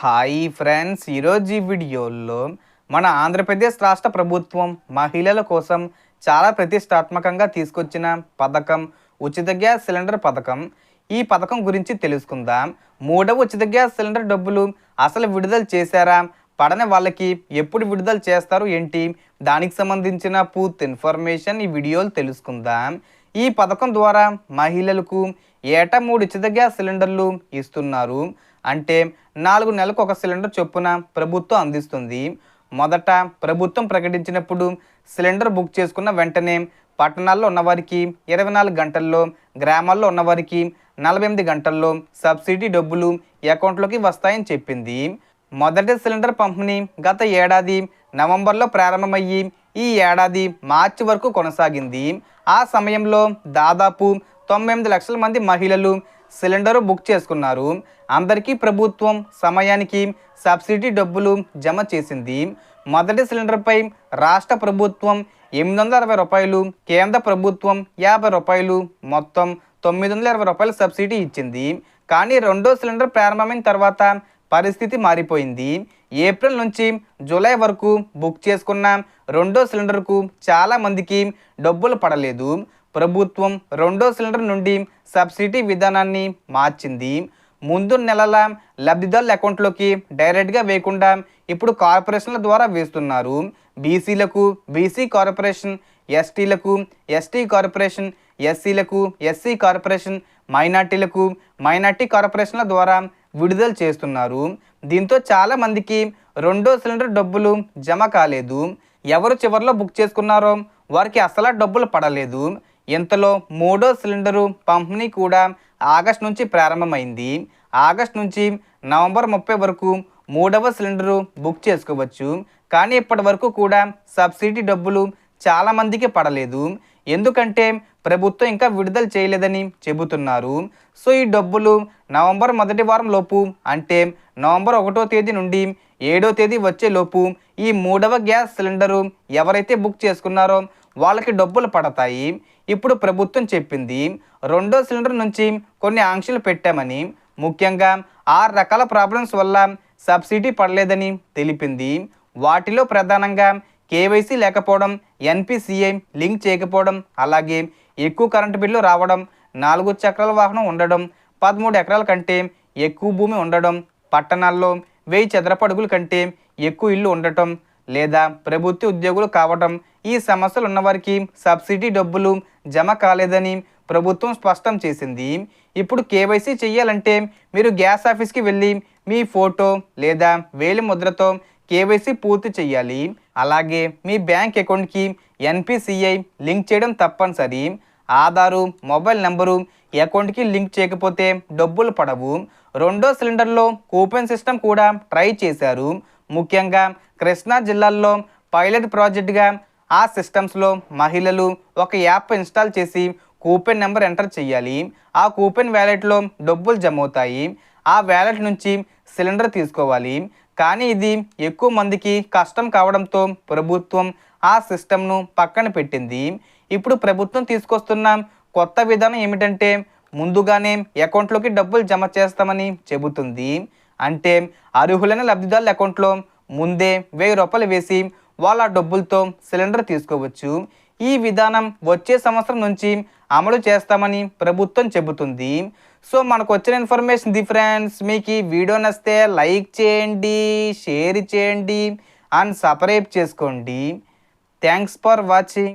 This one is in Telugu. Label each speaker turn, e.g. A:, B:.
A: Hi friends. ఈరోజు ఈ వీడియోలో మన ఆంధ్రప్రదేశ్ రాష్ట్ర ప్రభుత్వం మహిళల కోసం చాలా ప్రతిష్టాత్మకంగా తీసుకొచ్చిన పథకం ఉచిత గ్యాస్ సిలిండర్ పథకం. ఈ పథకం గురించి తెలుసుకుందాం. మూడవ ఉచిత గ్యాస్ సిలిండర్ డబ్బులు అసలు విడుదల చేశారా? పడని వాళ్ళకి ఎప్పుడు విడుదల చేస్తారు ఏంటి? దానికి సంబంధించిన పూర్తి ఇన్ఫర్మేషన్ ఈ వీడియోలు తెలుసుకుందాం. ఈ పథకం ద్వారా మహిళలకు ఏటా మూడు ఉచిత గ్యాస్ సిలిండర్లు ఇస్తున్నారు. అంటే నాలుగు నెలలకు ఒక సిలిండర్ చొప్పున ప్రభుత్వం అందిస్తుంది. మొదట ప్రభుత్వం ప్రకటించినప్పుడు సిలిండర్ బుక్ చేసుకున్న వెంటనే పట్టణాల్లో ఉన్నవారికి ఇరవై నాలుగు గంటల్లో గ్రామాల్లో ఉన్నవారికి నలభై ఎనిమిది గంటల్లో సబ్సిడీ డబ్బులు అకౌంట్లోకి వస్తాయని చెప్పింది. మొదటి సిలిండర్ పంపిణీ గత ఏడాది నవంబర్లో ప్రారంభమయ్యి ఈ ఏడాది మార్చి వరకు కొనసాగింది. ఆ సమయంలో దాదాపు తొంభై ఎనిమిది లక్షల మంది మహిళలు సిలిండర్ బుక్ చేసుకున్నారు. అందరికీ ప్రభుత్వం సమయానికి సబ్సిడీ డబ్బులు జమ చేసింది. మొదటి సిలిండర్పై రాష్ట్ర ప్రభుత్వం ఎనిమిది వందల అరవై రూపాయలు కేంద్ర ప్రభుత్వం యాభై రూపాయలు మొత్తం తొమ్మిది వందల ఇరవై రూపాయల సబ్సిడీ ఇచ్చింది. కానీ రెండో సిలిండర్ ప్రారంభమైన తర్వాత పరిస్థితి మారిపోయింది. ఏప్రిల్ నుంచి జూలై వరకు బుక్ చేసుకున్న రెండో సిలిండర్కు చాలా మందికి డబ్బులు పడలేదు. ప్రభుత్వం రెండో సిలిండర్ నుండి సబ్సిడీ విధానాన్ని మార్చింది. ముందు నెలల లబ్ధిదారుల అకౌంట్లోకి డైరెక్ట్గా వేయకుండా ఇప్పుడు కార్పొరేషన్ల ద్వారా వేస్తున్నారు. బీసీలకు బీసీ కార్పొరేషన్ ఎస్టీలకు ఎస్టీ కార్పొరేషన్ ఎస్సీలకు ఎస్సీ కార్పొరేషన్ మైనార్టీలకు మైనార్టీ కార్పొరేషన్ల ద్వారా విడుదల చేస్తున్నారు. దీంతో చాలా మందికి రెండో సిలిండర్ డబ్బులు జమ కాలేదు. ఎవరు చివరిలో బుక్ చేసుకున్నారో వారికి అసలు డబ్బులు పడలేదు. ఇంతలో మూడో సిలిండరు పంపిణీ కూడా ఆగస్ట్ నుంచి ప్రారంభమైంది. ఆగస్ట్ నుంచి నవంబర్ ముప్పై వరకు మూడవ సిలిండరు బుక్ చేసుకోవచ్చు. కానీ ఇప్పటి వరకు కూడా సబ్సిడీ డబ్బులు చాలామందికి పడలేదు. ఎందుకంటే ప్రభుత్వం ఇంకా విడుదల చేయలేదని చెబుతున్నారు. సో ఈ డబ్బులు నవంబర్ మొదటి వారం లోపు అంటే నవంబర్ ఒకటో తేదీ నుండి ఏడో తేదీ వచ్చే లోపు ఈ మూడవ గ్యాస్ సిలిండరు ఎవరైతే బుక్ చేసుకున్నారో వాళ్ళకి డబ్బులు పడతాయి. ఇప్పుడు ప్రభుత్వం చెప్పింది రెండో సిలిండర్ నుంచి కొన్ని ఆంక్షలు పెట్టామని. ముఖ్యంగా ఆరు రకాల ప్రాబ్లమ్స్ వల్ల సబ్సిడీ పడలేదని తెలిపింది. వాటిలో ప్రధానంగా కేవైసీ లేకపోవడం ఎన్పిసిఐ లింక్ చేయకపోవడం అలాగే ఎక్కువ కరెంటు బిల్లు రావడం నాలుగు చక్రాల వాహనం ఉండడం పదమూడు ఎకరాల కంటే ఎక్కువ భూమి ఉండడం పట్టణాల్లో వెయ్యి చదరపడుగుల కంటే ఎక్కువ ఇల్లు ఉండటం లేదా ప్రభుత్వ ఉద్యోగులు కావడం ఈ సమస్యలు ఉన్నవారికి సబ్సిడీ డబ్బులు జమ కాలేదని ప్రభుత్వం స్పష్టం చేసింది. ఇప్పుడు కేవైసీ చేయాలంటే మీరు గ్యాస్ ఆఫీస్కి వెళ్ళి మీ ఫోటో లేదా వేలి ముద్రతో కేవైసీ పూర్తి చేయాలి అలాగే మీ బ్యాంక్ అకౌంట్కి ఎన్పిసిఐ లింక్ చేయడం తప్పనిసరి. ఆధారు మొబైల్ నెంబరు అకౌంట్కి లింక్ చేయకపోతే డబ్బులు పడవు. రెండో సిలిండర్లో కూపన్ సిస్టమ్ కూడా ట్రై చేశారు. ముఖ్యంగా కృష్ణా జిల్లాల్లో పైలట్ ప్రాజెక్టుగా ఆ సిస్టమ్స్లో మహిళలు ఒక యాప్ ఇన్స్టాల్ చేసి కూపెన్ నెంబర్ ఎంటర్ చేయాలి. ఆ కూపెన్ వ్యాలెట్లో డబ్బులు జమ అవుతాయి ఆ వ్యాలెట్ నుంచి సిలిండర్ తీసుకోవాలి. కానీ ఇది ఎక్కువ మందికి కష్టం కావడంతో ప్రభుత్వం ఆ సిస్టమ్ను పక్కన పెట్టింది. ఇప్పుడు ప్రభుత్వం తీసుకొస్తున్న కొత్త విధానం ఏమిటంటే ముందుగానే అకౌంట్లోకి డబ్బులు జమ చేస్తామని చెబుతుంది. అంటే అర్హులైన లబ్ధిదారుల అకౌంట్లో ముందే వెయ్యి రూపాయలు వేసి వాళ్ళ డబ్బులతో సిలిండర్ తీసుకోవచ్చు. ఈ విధానం వచ్చే సంవత్సరం నుంచి అమలు చేస్తామని ప్రభుత్వం చెబుతుంది. సో మనకు వచ్చిన ఇన్ఫర్మేషన్ ది ఫ్రెండ్స్ మీకు ఈ వీడియో నచ్చితే లైక్ చేయండి షేర్ చేయండి అండ్ సబ్స్క్రైబ్ చేసుకోండి. Thanks for watching.